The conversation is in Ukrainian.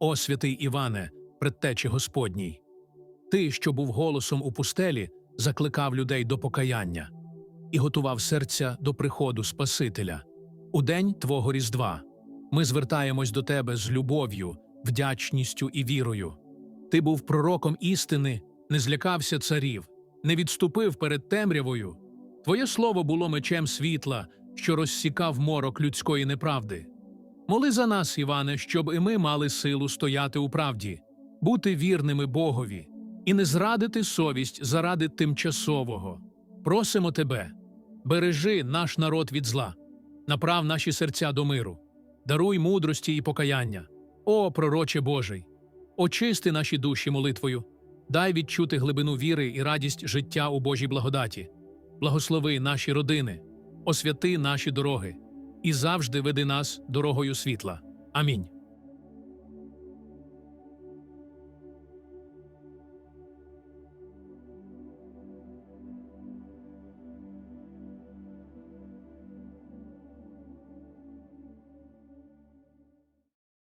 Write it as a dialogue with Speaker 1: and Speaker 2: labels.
Speaker 1: О святий Іване, предтечі Господній. Ти, що був голосом у пустелі, закликав людей до покаяння і готував серця до приходу Спасителя. У день Твого Різдва ми звертаємось до Тебе з любов'ю, вдячністю і вірою. Ти був пророком істини, не злякався царів, не відступив перед темрявою. Твоє слово було мечем світла, що розсікав морок людської неправди. Моли за нас, Іване, щоб і ми мали силу стояти у правді, бути вірними Богові і не зрадити совість заради тимчасового. Просимо тебе, бережи наш народ від зла, направ наші серця до миру, даруй мудрості і покаяння. О, пророче Божий! Очисти наші душі молитвою, дай відчути глибину віри і радість життя у Божій благодаті, благослови наші родини, освяти наші дороги і завжди веди нас дорогою світла. Амінь.